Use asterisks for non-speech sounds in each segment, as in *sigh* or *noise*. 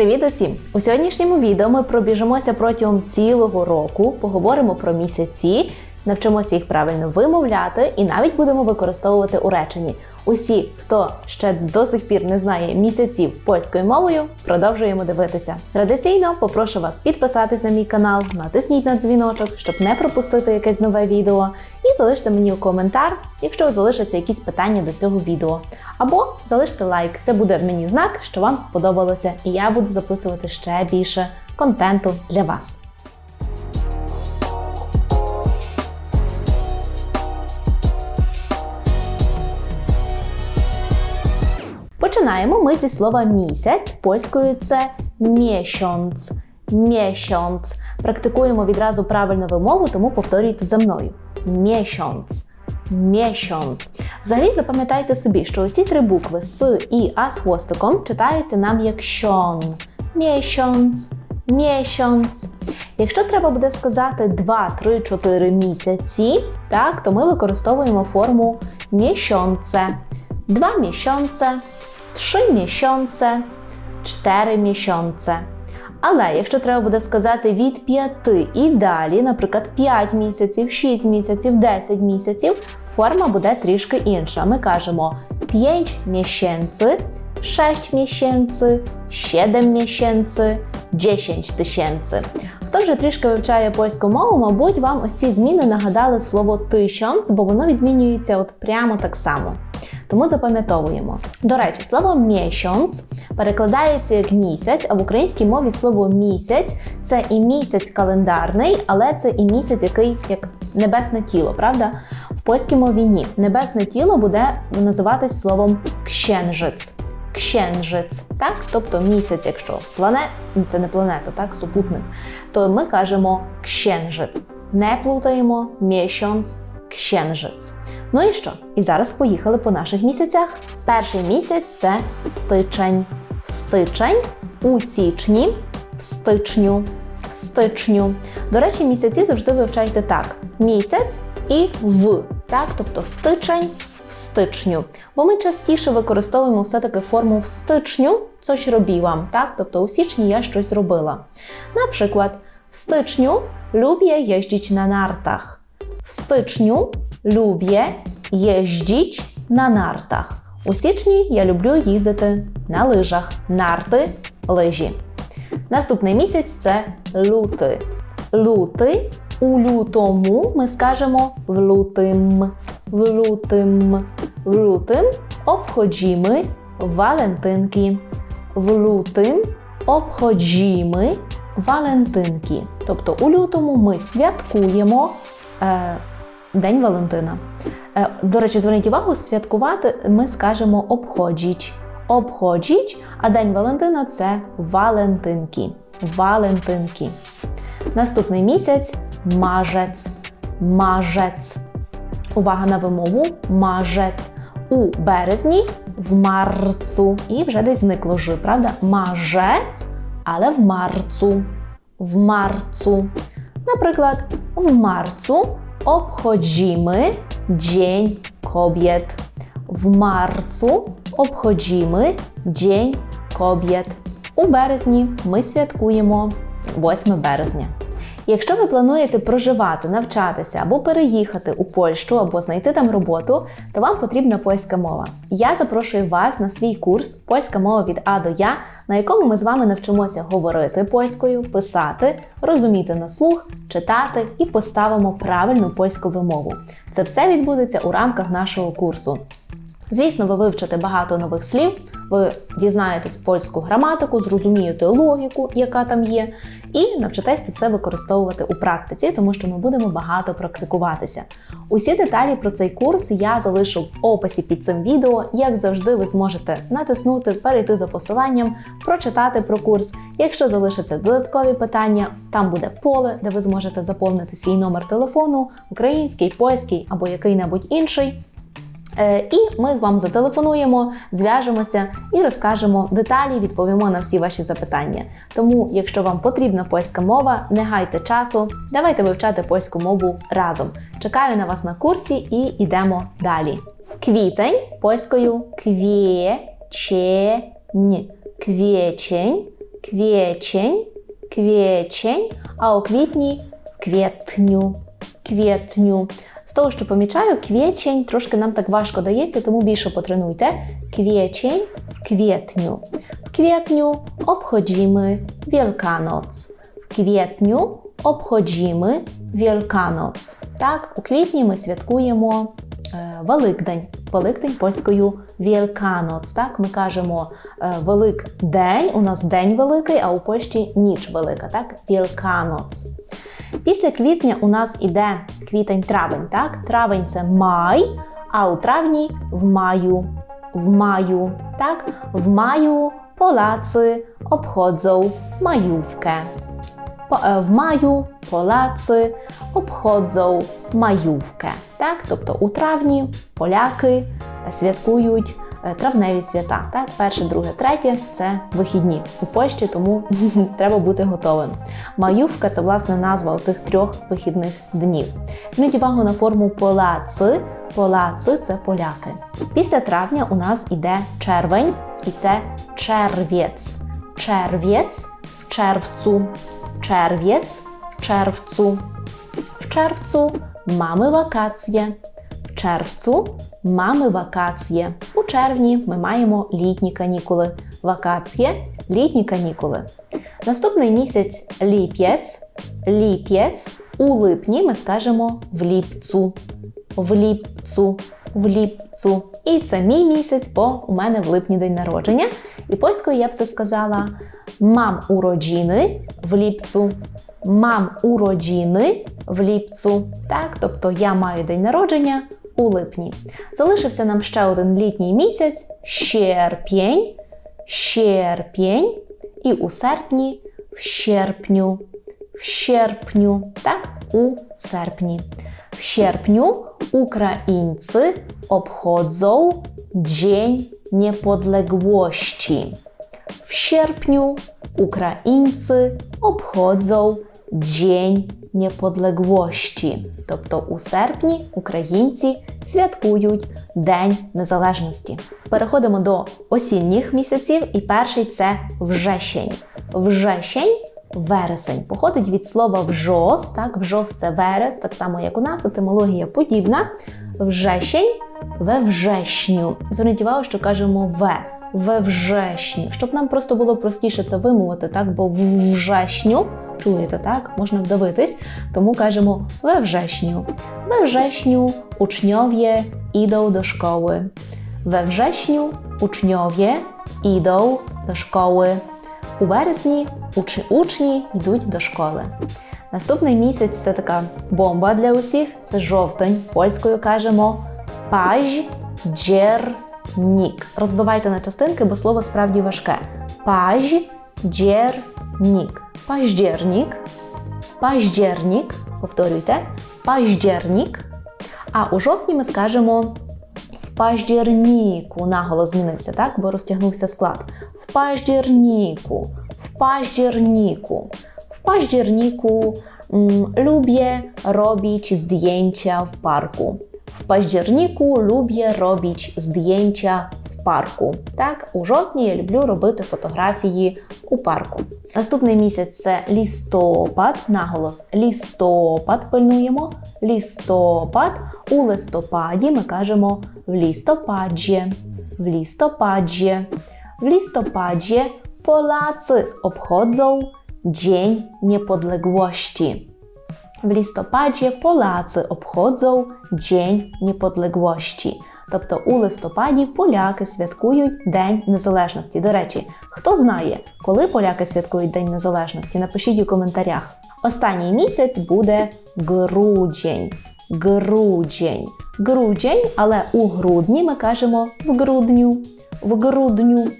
Привіт усім! У сьогоднішньому відео ми пробіжимося протягом цілого року, поговоримо про місяці, навчимося їх правильно вимовляти і навіть будемо використовувати у реченні. Усі, хто ще до сих пір не знає місяців польською мовою, продовжуємо дивитися. Традиційно попрошу вас підписатись на мій канал, натисніть на дзвіночок, щоб не пропустити якесь нове відео, і залиште мені коментар, якщо залишаться якісь питання до цього відео. Або залиште лайк. Це буде мені знак, що вам сподобалося, і я буду записувати ще більше контенту для вас. Починаємо ми зі слова місяць, польською це мєшонц. Мєшонц. Практикуємо відразу правильну вимову, тому повторюйте за мною. Мєшонц. Мєшонц. Взагалі запам'ятайте собі, що ці три букви С і А з хвостиком читаються нам як «щон». Мєшонц. Мєшонц. Якщо треба буде сказати 2-3-4 місяці, так, то ми використовуємо форму мєшонце. Два місяці. 3 miesiące, 4 miesiące. Але якщо треба буде сказати від 5 і далі, наприклад, 5 місяців, 6 місяців, 10 місяців, форма буде трішки інша. Ми кажемо 5 місяці, 6 місяців, 7 місяці, 10 тисяців. Хто вже трішки вивчає польську мову, мабуть, вам ось ці зміни нагадали слово тисяч, бо воно відмінюється от прямо так само. Тому запам'ятовуємо. До речі, слово мєсьонц перекладається як місяць, а в українській мові слово місяць це і місяць календарний, але це і місяць, який як небесне тіло, правда? В польській мові ні. Небесне тіло буде називатись словом кщенжиць. Кщенжиць, так? Тобто місяць, якщо планет, це не планета, так, супутник, то ми кажемо кщенжиць. Не плутаємо мєсьонц, кщенжиць. Ну і що? І зараз поїхали по наших місяцях. Перший місяць це стичень. Стичень у січні, в стичню, в стичню. До речі, місяці завжди вивчайте так: місяць і в. Так, тобто стичень в стичню. Бо ми частіше використовуємо все-таки форму в стичню, coś robiłam, так? Тобто у січні я щось робила. Наприклад, в стичню lubię jeździć na nartach. В стичню lubię jeździć на нартах. У січні я люблю їздити на лижах. Нарти лижі. Наступний місяць це лютий. Лютий. У лютому ми скажемо в лютим. В лютим. В лютим обходжіми валентинки. В лютим обходжіми валентинки. Тобто у лютому ми святкуємо День Валентина. Е, До речі, зверніть увагу, святкувати ми скажемо обходжіч. Обходжіч, а День Валентина це Валентинки. Валентинки. Наступний місяць мажець. Мажець. Увага на вимову мажець. У березні в марцу. І вже десь зникло жи, правда? Мажець, але в марцу. В марцу. Наприклад, в марцу obchodzimy Dzień Kobiet. W marcu obchodzimy Dzień Kobiet. У березні ми святкуємо 8 березня. Якщо ви плануєте проживати, навчатися або переїхати у Польщу або знайти там роботу, то вам потрібна польська мова. Я запрошую вас на свій курс Польська мова від А до Я, на якому ми з вами навчимося говорити польською, писати, розуміти на слух, читати і поставимо правильну польську вимову. Це все відбудеться у рамках нашого курсу. Звісно, ви вивчите багато нових слів, ви дізнаєтесь польську граматику, зрозумієте логіку, яка там є, і навчитесь це все використовувати у практиці, тому що ми будемо багато практикуватися. Усі деталі про цей курс я залишу в описі під цим відео. Як завжди, ви зможете натиснути, перейти за посиланням, прочитати про курс. Якщо залишаться додаткові питання, там буде поле, де ви зможете заповнити свій номер телефону, український, польський або який-небудь інший. Е, І ми з вами зателефонуємо, зв'яжемося і розкажемо деталі, відповімо на всі ваші запитання. Тому, якщо вам потрібна польська мова, не гайте часу, давайте вивчати польську мову разом. Чекаю на вас на курсі і йдемо далі. Квітень польською квєчень. Квєчень квєчень, квєчень, а у квітні квітню, квітню. З того, що помічаю, квєчень трошки нам так важко дається, тому більше потренуйте. Квєчень в квітню. В квітню обходимо Wielkanoc. В квітню обходимо Wielkanoc. Так, у квітні ми святкуємо е, Великдень. Великдень польською Wielkanoc. Так, ми кажемо е, Великдень, у нас день великий, а у Польщі ніч велика. Так, Wielkanoc. Після квітня у нас іде квітень-травень. Так, травень це май, а у травні в маю. В маю. Так, в маю obchodzą majówkę. Po- е, В маю Polacy obchodzą majówkę. Так? Тобто у травні поляки святкують травневі свята. Так? Перше, друге, третє це вихідні у Польщі, тому *laughs* треба бути готовим. Маювка це власне назва оцих трьох вихідних днів. Зверніть увагу на форму полаци. Полаци це поляки. Після травня у нас іде червень, і це черв'єць. Черв'єць в червцу. Черв'єць в червцу. W czerwcu mamy wakacje. В червцу mamy wakacje. У червні ми маємо літні канікули. Вакацje – літні канікули. Наступний місяць ліп'єць. Ліп'єць. У липні ми скажемо в ліпцу. В ліпцу. В ліпцу. І це мій місяць, бо у мене в липні день народження. І польською я б це сказала мам уроджіни в ліпцу. Мам уроджіни в ліпцу. Так, тобто я маю день народження у липні. Залишився нам ще один літній місяць щерпень, щерпень, і у серпні в щерпню, в щерпню, так, у серпні. В sierpniu Ukraińcy obchodzą Dzień Niepodległości. W sierpniu Українці обходзą Dzień Niepodległości. Тобто у серпні українці святкують День Незалежності. Переходимо до осінніх місяців, і перший це вжещень. Вжещень вересень походить від слова вжос. Так, вжос це верес, так само як у нас, етимологія подібна. Вжещень ве вжешню. Зверніть увагу, що кажемо ве. Ве вжешню, щоб нам просто було простіше це вимовити, так? Бо вжешню, чуєте, так? Можна вдавитись, тому кажемо ве вжешню. We wrześniu uczniowie idą do szkoły. We wrześniu uczniowie idą do szkoły. У вересні учні, учні йдуть до школи. Наступний місяць це така бомба для усіх. Це жовтень. Польською кажемо паждєрнік. Розбивайте на частинки, бо слово справді важке. Паждєрнік. Паждєрнік. Паждєрнік. Повторюйте. Паждєрнік. А у жовтні ми скажемо в паждєрніку. Наголос змінився, так? Бо розтягнувся склад. В. W październiku. W październiku mm, lubię robić zdjęcia w parku. W październiku lubię robić zdjęcia в парку. Так, у жовтні я люблю робити фотографії у парку. Наступний місяць це лістопад, наголос лістопад пильнуємо. Лістопад. У листопаді ми кажемо в лістопаdzie. В лістопаdzie. W listopadzie Polacy obchodzą Dzień Niepodległości. W listopadzie Polacy obchodzą Dzień Niepodległości. Тобто у листопаді поляки святкують День Незалежності. До речі, хто знає, коли поляки святкують День Незалежності? Напишіть у коментарях. Останній місяць буде грудень. Грудень. Грудень, але у грудні ми кажемо в грудню. В грудню.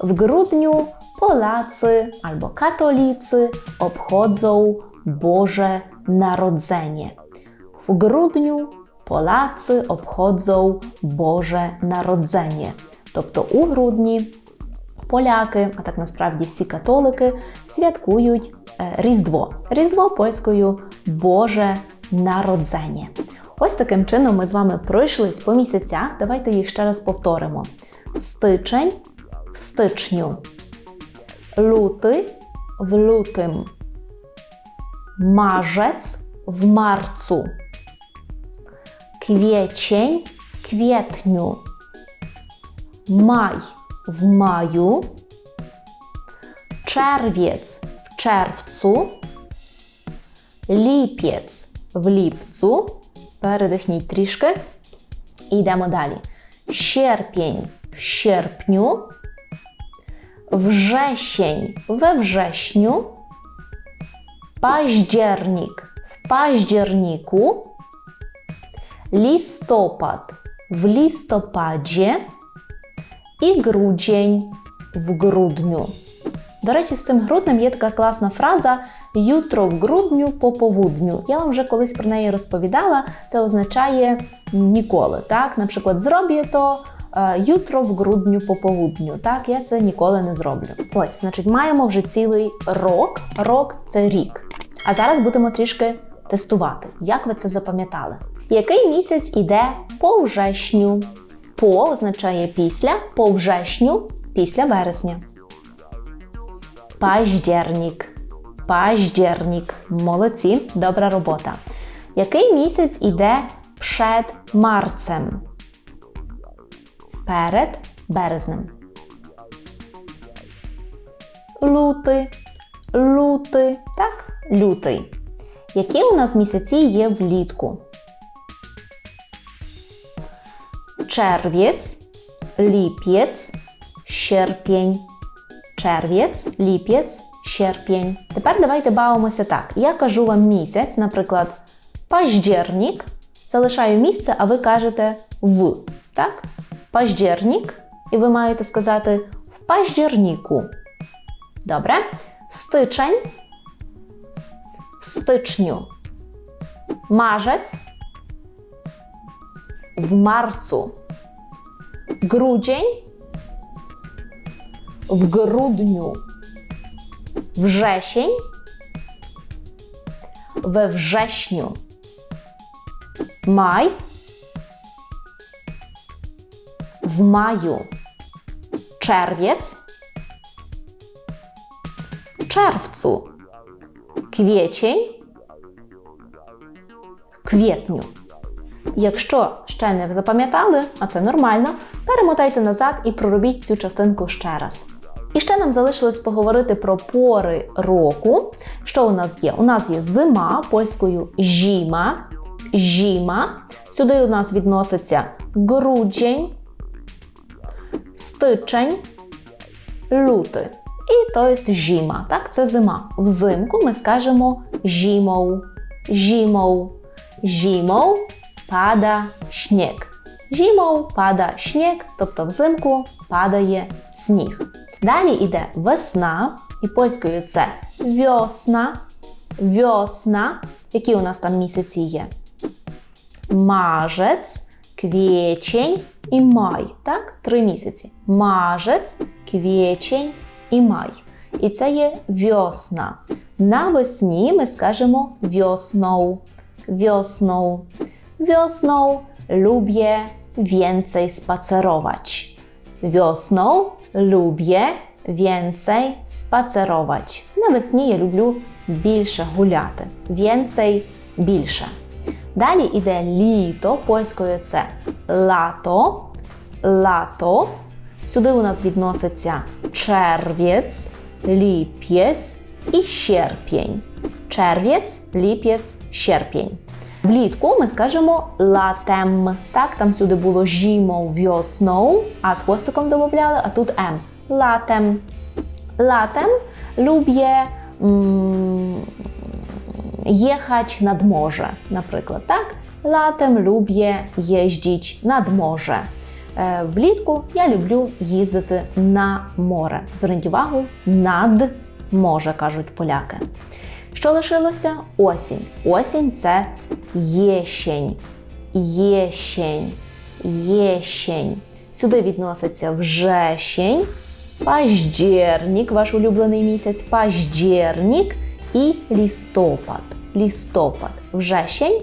W grudniu Polacy albo katolicy obchodzą Boże Narodzenie. W grudniu Polacy obchodzą Boże Народзення. Тобто у грудні поляки, а так насправді всі католики, святкують е, Різдво. Різдво польською Боже Народзення. Ось таким чином ми з вами пройшлись по місяцях. Давайте їх ще раз повторимо: стичень в стичню, luty w lutym, marzec w marcu, kwiecień w kwietniu, maj w maju, czerwiec w czerwcu, lipiec в ліпцу. Передихніть трішки. І йдемо далі. Sierpień в sierpniu. Wrzesień we wrześniu. Październik w październiku. Listopad w listopadzie. І грудень в грудню. До речі, з цим груднем є така класна фраза Ютро в грудню по повудню. Я вам вже колись про неї розповідала. Це означає ніколи. Так, наприклад, зроблю то е, ютро в грудню по повудню. Так, я це ніколи не зроблю. Ось, значить, маємо вже цілий рок. Рок це рік. А зараз будемо трішки тестувати, як ви це запам'ятали. Який місяць іде по вжешню? По означає після, по вжешню після вересня. Паждернік. Паждернік. Молодці, добра робота. Який місяць іде перед марцем? Перед березнем. Лютий. Лютий. Так, лютий. Які у нас місяці є влітку? Czerwiec, lipiec, sierpień. Czerwiec, lipiec, sierpień. Тепер давайте бавимося так. Я кажу вам місяць, наприклад, паждерник. Залишаю місце, а ви кажете в. Так? Паждерник. І ви маєте сказати в паждернику. Добре? Стичень. В стичню. Мажець. W marcu. Grudzień. W grudniu. Wrzesień. We wrześniu. Maj. W maju. Czerwiec. W czerwcu. Kwiecień. W kwietniu. Якщо ще не запам'ятали, а це нормально, перемотайте назад і проробіть цю частинку ще раз. І ще нам залишилось поговорити про пори року. Що у нас є? У нас є зима польською жіма, жіма. Сюди у нас відноситься грудень, стичень, лютий. І то є жіма. Так, це зима. Взимку ми скажемо жімоу, жімоу, жімоу pada śnieg. Zimą pada śnieg, тобто взимку падає сніг. Далі йде весна, і польською це вьосна, вьосна. Які у нас там місяці є? Мажець, квічень і май. Так? Три місяці. Мажець, квічень і май. І це є вьосна. Навесні ми скажемо вьосноу. Вьосноу. Wiosną lubię więcej spacerować. Wiosną lubię więcej spacerować. Навесні я люблю більше гуляти. Więcej більше. Далі йде літо, польською це лато, лато. Сюди у нас відноситься черв'єць, ліп'єць і щерпень. Черв'єць, ліп'єць, щерпень. Влітку ми скажемо латем. Так, там сюди було жімо вьосною, а з хвостиком додавали, а тут ем. Латем. Латем lubię mm, jechać nad наприклад. Так? Latem lubię jeździć nad morze. Влітку я люблю їздити на море. Зверніть увагу, над може, кажуть поляки. Що лишилося? Осінь. Осінь це єщень. Єщень. Єщень. Сюди відноситься вжещень, паждєрнік, ваш улюблений місяць, паждєрнік і лістопад. Лістопад. Вжещень,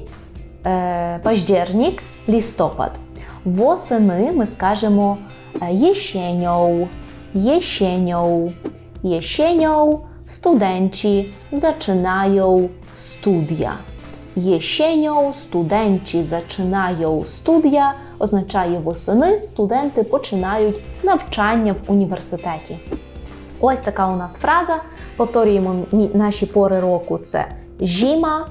е, паждєрнік, лістопад. Восени ми скажемо єщеньоу, єщеньоу. Jesienią studenci zaczynają studia. Jesienią studenci zaczynają studia означає восени студенти починають навчання в університеті. Ось така у нас фраза. Повторюємо наші пори року: це зима,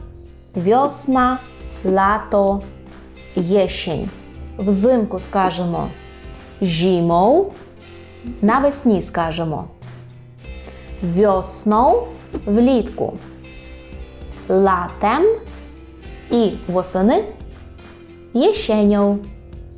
весна, лято, jesień. Взимку скажемо зимą, навесні скажемо wiosną, влітку, latem і восени jesienią.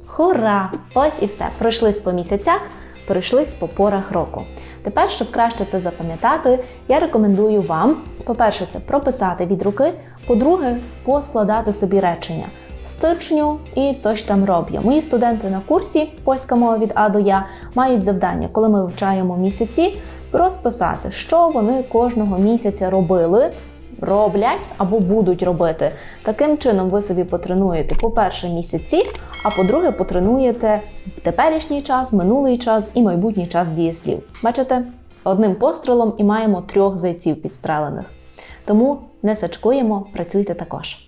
Хура! Ось і все. Пройшлись по місяцях, пройшлись по порах року. Тепер, щоб краще це запам'ятати, я рекомендую вам, по-перше, це прописати від руки, по-друге, поскладати собі речення. Стичню і coś там роблю. Мої студенти на курсі польська мова від А до Я мають завдання, коли ми вивчаємо місяці, розписати, що вони кожного місяця робили, роблять або будуть робити. Таким чином, ви собі потренуєте, по-перше, місяці, а по-друге, потренуєте теперішній час, минулий час і майбутній час дієслів. Бачите, одним пострілом і маємо трьох зайців підстрелених. Тому не сачкуємо, працюйте також.